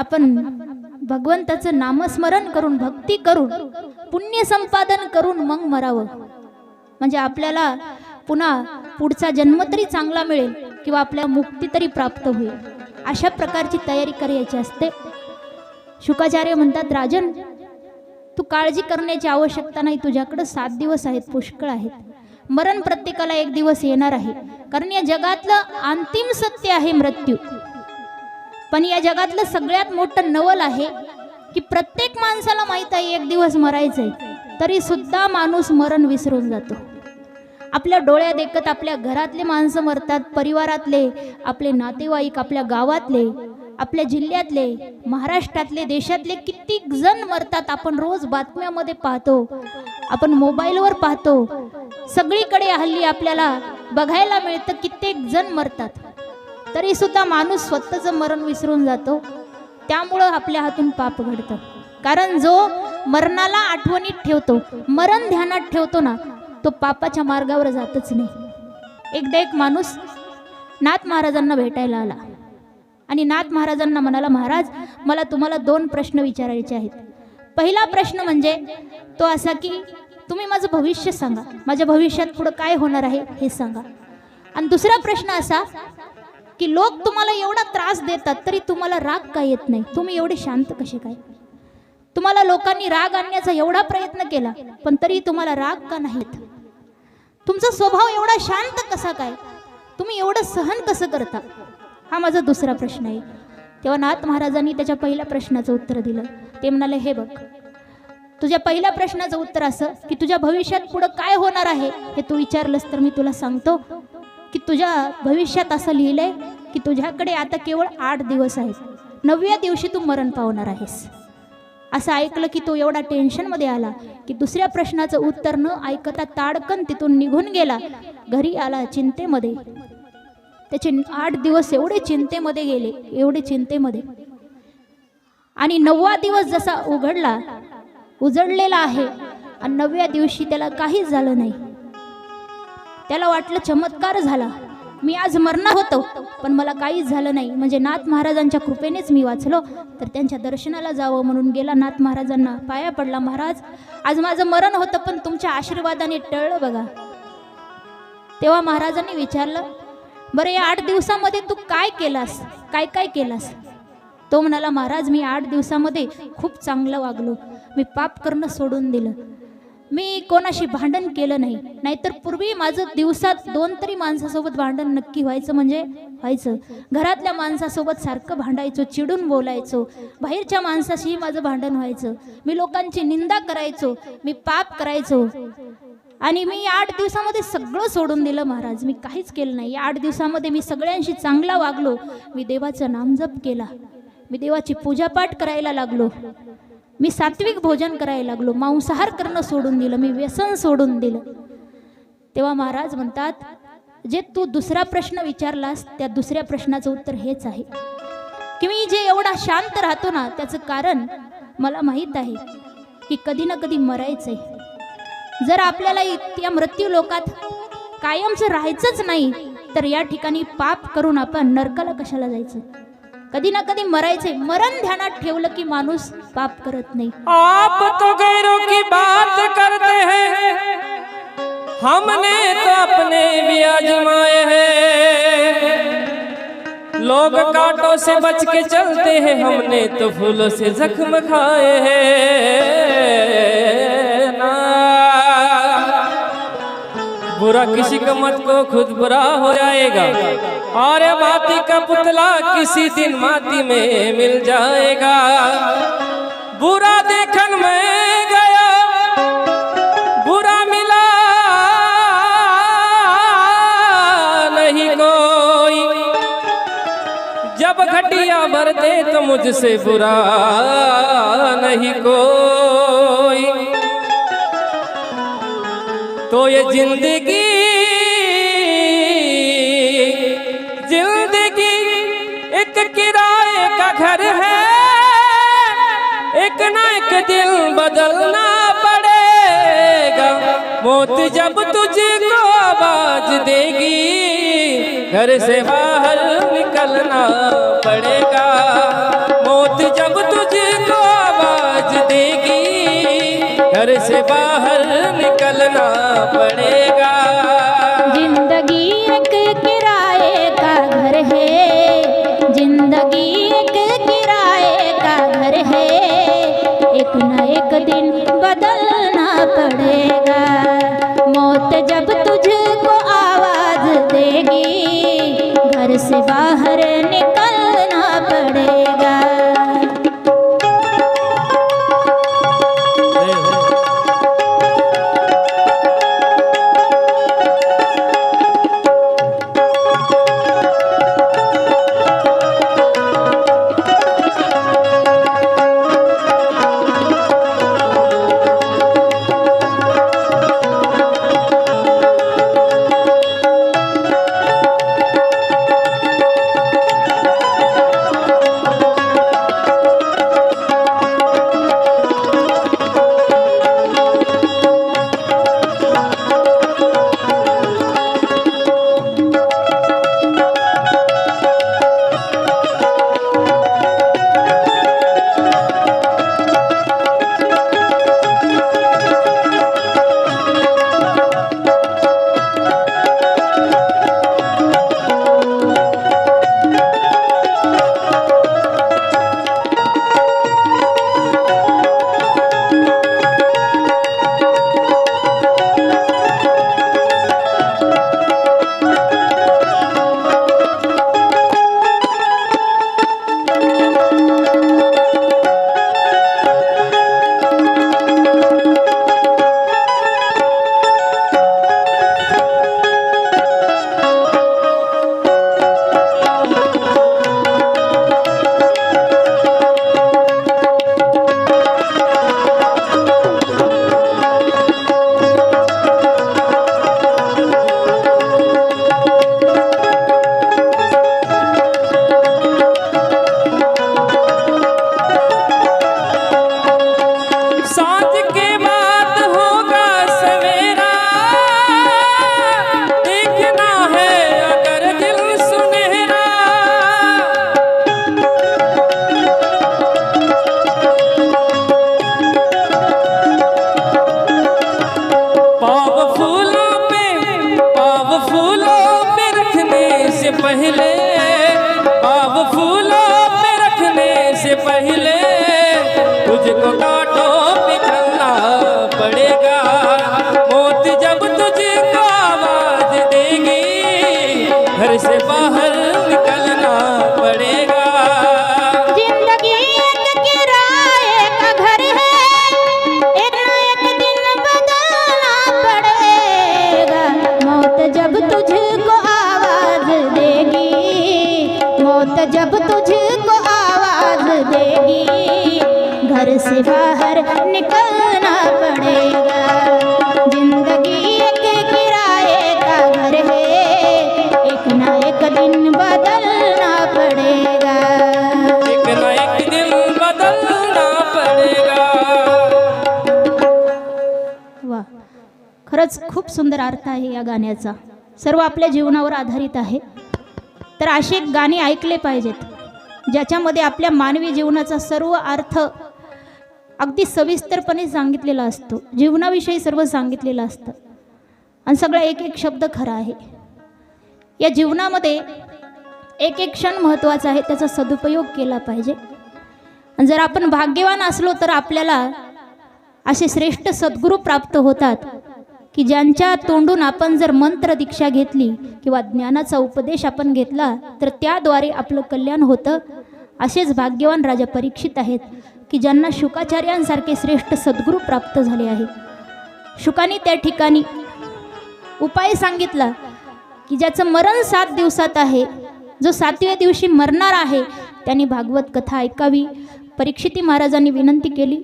आपण भगवंताचं नामस्मरण करून भक्ती करून पुण्य संपादन करून मग मरावं. म्हणजे आपल्याला पुन्हा पुढचा जन्म तरी चांगला मिळेल किंवा आपल्या मुक्ती तरी प्राप्त होईल. अशा प्रकारची तयारी करायची असते. शुकाचार्य म्हणतात राजन तू काळजी करण्याची आवश्यकता नाही. तुझ्याकडे सात दिवस आहेत पुष्कळ आहेत. मरण प्रत्येकाला एक दिवस येणार आहे. कारण या जगातलं अंतिम सत्य आहे मृत्यू. पण या जगातलं सगळ्यात मोठं नवल आहे की प्रत्येक माणसाला माहीत आहे एक दिवस मरायचंय तरी सुद्धा माणूस मरण विसरून जातो. आपल्या डोळ्या देखत आपल्या घरातले माणसं मरतात परिवारातले आपले नातेवाईक आपल्या गावातले आपल्या जिल्ह्यातले महाराष्ट्रातले देशातले कित्येक जण मरतात. आपण रोज बातम्यामध्ये पाहतो आपण मोबाईलवर पाहतो. सगळीकडे हल्ली आपल्याला बघायला मिळतं कित्येक जण मरतात. तरी सुद्धा माणूस स्वतःचं मरण विसरून जातो. त्यामुळं आपल्या हातून पाप घडतं. कारण जो मरणाला आठवणीत ठेवतो मरण ध्यानात ठेवतो ना तो पापाच्या मार्गावर जातच नाही. एकदा एक माणूस नाथ महाराजांना भेटायला आला. आणि नाथ महाराजांना म्हणाला महाराज मला तुम्हाला दोन प्रश्न विचारायचे आहेत. पहिला प्रश्न म्हणजे तो असा की तुम्ही माझं भविष्य सांगा. माझ्या भविष्यात पुढं काय होणार आहे हे सांगा. आणि दुसरा प्रश्न असा की लोक तुम्हाला एवढा त्रास देतात तरी तुम्हाला राग का येत नाही? तुम्ही एवढे शांत कसे काय? तुम्हाला लोकांनी राग आणण्याचा एवढा प्रयत्न केला पण तरी तुम्हाला राग का नाहीत? तुमचा स्वभाव एवढा शांत कसा काय? तुम्ही एवढं सहन कसं करता? हा माझा दुसरा प्रश्न आहे. तेव्हा नाथ महाराजांनी त्याच्या पहिल्या प्रश्नाचं उत्तर दिलं. ते म्हणाले हे बघ तुझ्या पहिल्या प्रश्नाचं उत्तर असं की तुझ्या भविष्यात पुढं काय होणार आहे हे तू विचारलंस तर मी तुला सांगतो. की तुझ्या भविष्यात असं लिहिलंय की तुझ्याकडे आता केवळ आठ दिवस आहेत. नवव्या दिवशी तू मरण पावणार आहेस. असं ऐकलं की तो एवढा टेन्शनमध्ये आला की दुसऱ्या प्रश्नाचं उत्तर न ऐकता ताडकन तिथून निघून गेला. घरी आला चिंतेमध्ये. त्याचे आठ दिवस एवढे चिंतेमध्ये गेले एवढे चिंतेमध्ये. आणि नववा दिवस जसा उघडला उजडलेला आहे. आणि नवव्या दिवशी त्याला काहीच झालं नाही. त्याला वाटलं चमत्कार झाला. मी आज मरणार होतो पण मला काहीच झालं नाही. म्हणजे नाथ महाराजांच्या कृपेनेच मी वाचलो. तर त्यांच्या दर्शनाला जावं म्हणून गेला नाथ महाराजांना. पाया पडला महाराज आज माझं मरण होतं पण तुमच्या आशीर्वादाने टळलं बघा. तेव्हा महाराजांनी विचारलं बरं या आठ दिवसामध्ये तू काय केलास? काय काय केलास? तो म्हणाला महाराज मी आठ दिवसामध्ये खूप चांगलं वागलो. मी पाप करणं सोडून दिलं. मी कोणाशी भांडण केलं नाही. नाहीतर पूर्वी माझं दिवसात दोन तरी माणसासोबत भांडण नक्की व्हायचं म्हणजे व्हायचं. घरातल्या माणसासोबत सारखं भांडायचो चिडून बोलायचो. बाहेरच्या माणसाशीही माझं भांडण व्हायचं. मी लोकांची निंदा करायचो मी पाप करायचो. आणि मी आठ दिवसामध्ये सगळं सोडून दिलं महाराज. मी काहीच केलं नाही. या आठ दिवसामध्ये मी सगळ्यांशी चांगला वागलो. मी देवाचं नामजप केला. मी देवाची पूजापाठ करायला लागलो. मी सात्विक भोजन करायला लागलो. मांसाहार करणं सोडून दिलं. मी व्यसन सोडून दिलं. तेव्हा महाराज म्हणतात जे तू दुसरा प्रश्न विचारलास त्या दुसऱ्या प्रश्नाचं उत्तर हेच आहे. की मी जे एवढा शांत राहतो ना त्याचं कारण मला माहीत आहे की कधी ना कधी मरायचंय. जर आपल्याला त्या मृत्यू लोकात कायमचं राहायचंच नाही तर या ठिकाणी पाप करून आपण नरकाला कशाला जायचं? कधी ना कधी मरायचंय. मरण ध्यानात ठेवलं की माणूस पाप करत नाही. आप तो गैरों की बात करते हैं। हमने तो अपने भी आजमाए हैं। लोग कांटों से बच के चलते हैं। हमने तो फूलों से जख्म खाए हैं। बुरा किसी का मत को खुद बुरा हो जाएगा। और माटी का पुतला किसी दिन माटी में मिल जाएगा। बुरा देखन में गया, बुरा मिला, नहीं कोई। जब घटिया भर दे तो मुझसे बुरा नहीं कोई। तो ये जिंदगी जिंदगी एक किराए का घर है। एक ना एक दिल बदलना पड़ेगा। मौत जब तुझको आवाज देगी घर से बाहर निकलना पड़ेगा। मौत से बाहर निकलना पड़ेगा। जिंदगी एक किराए का घर है। जिंदगी एक किराए का घर है। एक न एक दिन बदलना पड़ेगा। मौत जब तुझको आवाज देगी घर से बाहर निकलना पड़ेगा। घर से बाहर निकलना पड़ेगा। ज़िंदगी एक किराए का घर है, एक न एक दिन बदलना पड़ेगा। मौत जब तुझको आवाज़ देगी, मौत जब तुझको आवाज़ देगी, घर से बाहर निकलना पड़ेगा। खरंच खूप सुंदर अर्थ आहे या गाण्याचा. सर्व आपल्या जीवनावर आधारित आहे. तर असे गाणे ऐकले पाहिजेत ज्याच्यामध्ये आपल्या मानवी जीवनाचा सर्व अर्थ अगदी सविस्तरपणे सांगितलेला असतो. जीवनाविषयी सर्व सांगितलेलं असतं. आणि सगळा एक एक शब्द खरा आहे. या जीवनामध्ये एक एक क्षण महत्त्वाचा आहे त्याचा सदुपयोग केला पाहिजे. आणि जर आपण भाग्यवान असलो तर आपल्याला असे श्रेष्ठ सद्गुरू प्राप्त होतात. की ज्यांच्या तोंडून आपण जर मंत्र दीक्षा घेतली किंवा ज्ञानाचा उपदेश आपण घेतला तर त्याद्वारे आपलं कल्याण होतं. असेच भाग्यवान राजा परीक्षित आहेत की ज्यांना शुकाचार्यांसारखे श्रेष्ठ सद्गुरू प्राप्त झाले आहेत. शुकानी त्या ठिकाणी उपाय सांगितला की ज्याचं मरण सात दिवसात आहे जो सातव्या दिवशी मरणार आहे त्यांनी भागवत कथा ऐकावी. परीक्षिती महाराजांनी विनंती केली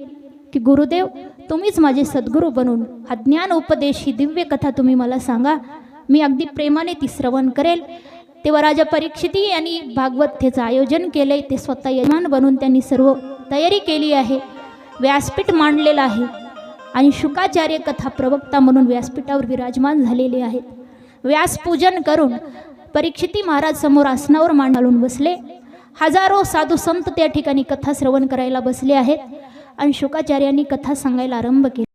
की गुरुदेव तुम्हीच माझे सद्गुरू बनून हा ज्ञान उपदेश ही दिव्य कथा तुम्ही मला सांगा. मी अगदी प्रेमाने ती श्रवण करेल. तेव्हा राजा परीक्षिती यांनी भागवत आयोजन केले ते स्वतः यजमान बनून त्यांनी सर्व तयारी केली आहे. व्यासपीठ मांडलेलं आहे आणि शुकाचार्य कथा प्रवक्ता म्हणून व्यासपीठावर विराजमान झालेले आहेत. व्यासपूजन करून परीक्षिती महाराज समोर आसनावर मांडालून बसले. हजारो साधू संत त्या ठिकाणी कथा श्रवण करायला बसले आहेत. आणि शुकाचार्यांनी कथा सांगायला आरंभ केला.